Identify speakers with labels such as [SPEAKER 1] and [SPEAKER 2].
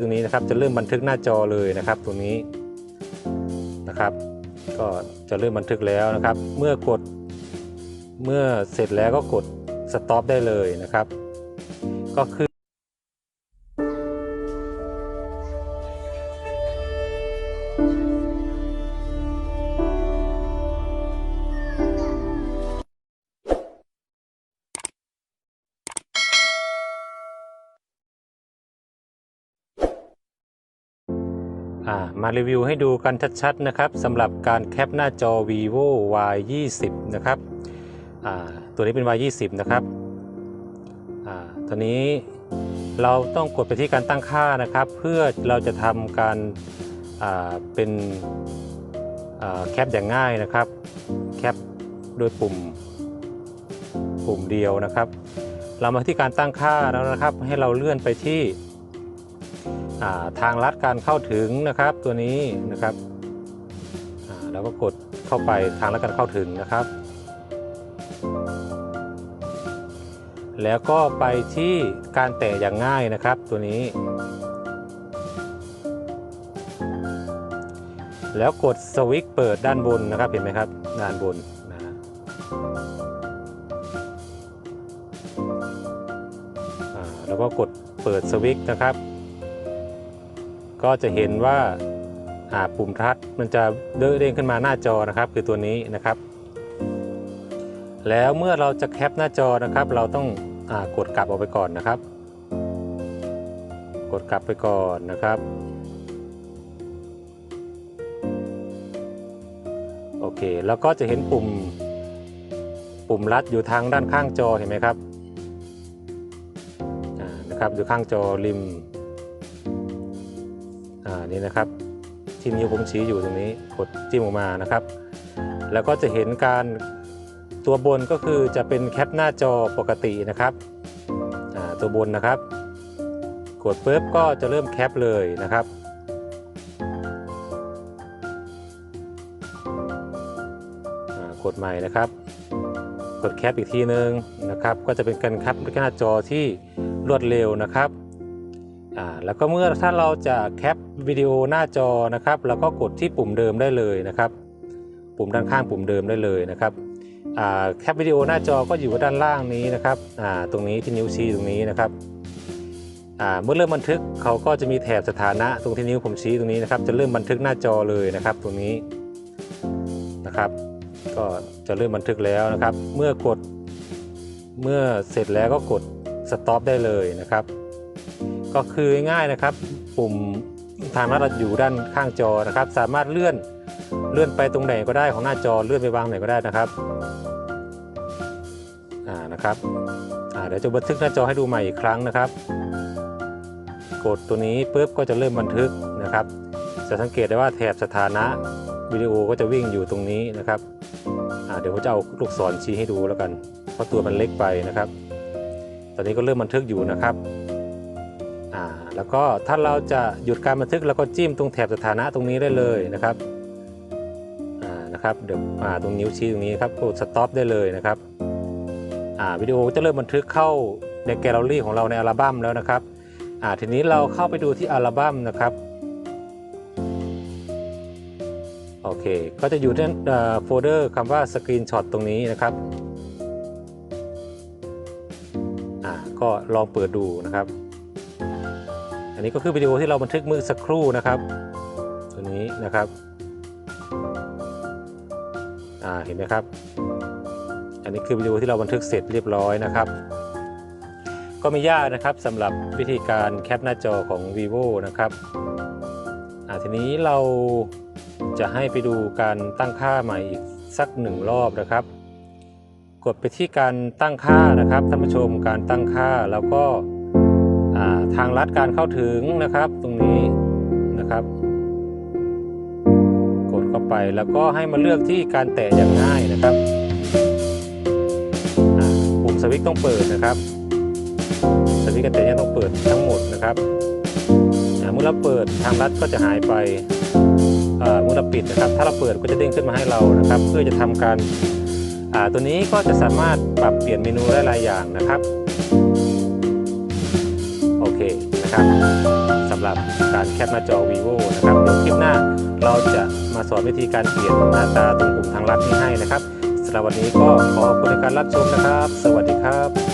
[SPEAKER 1] ตรงนี้นะครับจะเริ่มบันทึกหน้าจอเลยนะครับตรงนี้นะครับ ก็จะเริ่มบันทึกแล้วนะครับ เมื่อกดเมื่อเสร็จแล้วก็กดสต็อปได้เลยนะครับ ก็คือ มารีวิวให้ดูกันชัดๆนะครับสำหรับการแคปหน้าจอ vivo y 2 0นะครับตัวนี้เป็น y 2 0นะครับอตัวนี้เราต้องกดไปที่การตั้งค่านะครับ เพื่อเราจะทำการเป็นแคปอย่างง่ายนะครับแคปโดยปุ่มปุ่มเดียวนะครับ เรามาที่การตั้งค่าแล้วนะครับ ให้เราเลื่อนไปที่ ทางลัดการเข้าถึงนะครับตัวนี้นะครับอ่าแล้วก็กดเข้าไปทางลัดการเข้าถึงนะครับ แล้วก็ไปที่การแตะอย่างง่ายนะครับตัวนี้ แล้วกดสวิตช์เปิดด้านบนนะครับเห็นไหมครับด้านบนนะฮะแล้วก็กดเปิดสวิตช์นะครับ ก็จะเห็นว่าปุ่มทัชมันจะเด้งขึ้นมาหน้าจอนะครับ คือตัวนี้นะครับ แล้วเมื่อเราจะแคปหน้าจอนะครับ เราต้องอกดกลับออกไปก่อนนะครับ กดกลับไปก่อนนะครับ โอเค แล้วก็จะเห็นปุ่ม ปุ่มลัดอยู่ทางด้านข้างจอเห็นไหมครับนะครับอยู่ข้างจอริม อ่านี่นะครับ ที่นิ้วผมชี้อยู่ตรงนี้กดจิ้มออกมานะครับ แล้วก็จะเห็นการตัวบนก็คือจะเป็นแคปหน้าจอปกตินะครับอ่าตัวบนนะครับ กดปุ๊บก็จะเริ่มแคปเลยนะครับอ่ากดใหม่นะครับ กดแคปอีกทีนึงนะครับ ก็จะเป็นการแคปหน้าจอที่รวดเร็วนะครับ อ่าแล้วก็เมื่อถ้าเราจะแคปวิดีโอหน้าจอนะครับเราก็กดที่ปุ่มเดิมได้เลยนะครับ ปุ่มด้านข้างปุ่มเดิมได้เลยนะครับอ่าแคปวิดีโอหน้าจอก็อยู่ด้านล่างนี้นะครับอ่าตรงนี้ที่นิ้วชี้ตรงนี้นะครับอ่าเมื่อเริ่มบันทึกเขาก็จะมีแถบสถานะตรงที่นิ้วผมชี้ตรงนี้นะครับ จะเริ่มบันทึกหน้าจอเลยนะครับ ตรงนี้นะครับ ก็จะเริ่มบันทึกแล้วนะครับ เมื่อกดเมื่อเสร็จแล้วก็กดสต็อปได้เลยนะครับ ก็คือง่ายนะครับ ปุ่มทางลัดอยู่ด้านข้างจอนะครับ สามารถเลื่อนเลื่อนไปตรงไหนก็ได้ของหน้าจอเลื่อนไปวางไหนก็ได้นะครับอ่านะครับอ่าเดี๋ยวจะบันทึกหน้าจอให้ดูใหม่อีกครั้งนะครับ กดตัวนี้ปุ๊บก็จะเริ่มบันทึกนะครับ จะสังเกตได้ว่าแถบสถานะวิดีโอก็จะวิ่งอยู่ตรงนี้นะครับอ่าเดี๋ยวผมจะเอาลูกศรชี้ให้ดูแล้วกัน เพราะตัวมันเล็กไปนะครับ ตอนนี้ก็เริ่มบันทึกอยู่นะครับ อ่าแล้วก็ถ้าเราจะหยุดการบันทึกเราก็จิ้มตรงแถบสถานะตรงนี้ได้เลยนะครับอ่านะครับเดี๋ยวอ่าตรงนิ้วชี้ตรงนี้ครับกดสต็อปได้เลยนะครับอ่าวิดีโอจะเริ่มบันทึกเข้าในแกลเลอรี่ของเราในอัลบั้มแล้วนะครับอ่าทีนี้เราเข้าไปดูที่อัลบั้มนะครับโอเค ก็จะอยู่ในโฟลเดอร์คำว่าสกรีนช็อตตรงนี้นะครับอ่าก็ลองเปิดดูนะครับ อันนี้ก็คือวิดีโอที่เราบันทึกเมื่อสักครู่นะครับ ตัวนี้นะครับอ่าเห็นไหมครับ อันนี้คือวิดีโอที่เราบันทึกเสร็จเรียบร้อยนะครับ ก็ไม่ยากนะครับสำหรับวิธีการแคปหน้าจอของ vivo นะครับอ่าทีนี้เราจะให้ไปดูการตั้งค่าใหม่อีกสักหนึ่งรอบนะครับ กดไปที่การตั้งค่านะครับท่านผู้ชมการตั้งค่าแล้วก็ ทางลัดการเข้าถึงนะครับ ตรงนี้นะครับ กดเข้าไปแล้วก็ให้มาเลือกที่การแตะอย่างง่ายนะครับปุ่มสวิตช์ต้องเปิดนะครับ สวิตช์การแตะยังต้องเปิดทั้งหมดนะครับเมื่อเราเปิดทางลัดก็จะหายไปเมื่อเราปิดนะครับ ถ้าเราเปิดก็จะเด้งขึ้นมาให้เรานะครับ เพื่อจะทำการตัวนี้ก็จะสามารถปรับเปลี่ยนเมนูได้หลายอย่างนะครับ คนะครับสำหรับการแคปหน้าจอ vivo นะครับเดี๋ยวคลิปหน้าเราจะมาสอนวิธีการเปลี่ยนหน้าตาตรงปุ่มทางลัดนี้ให้นะครับสำหรับวันนี้ก็ขอขอบคุณในการรับชมนะครับ สวัสดีครับ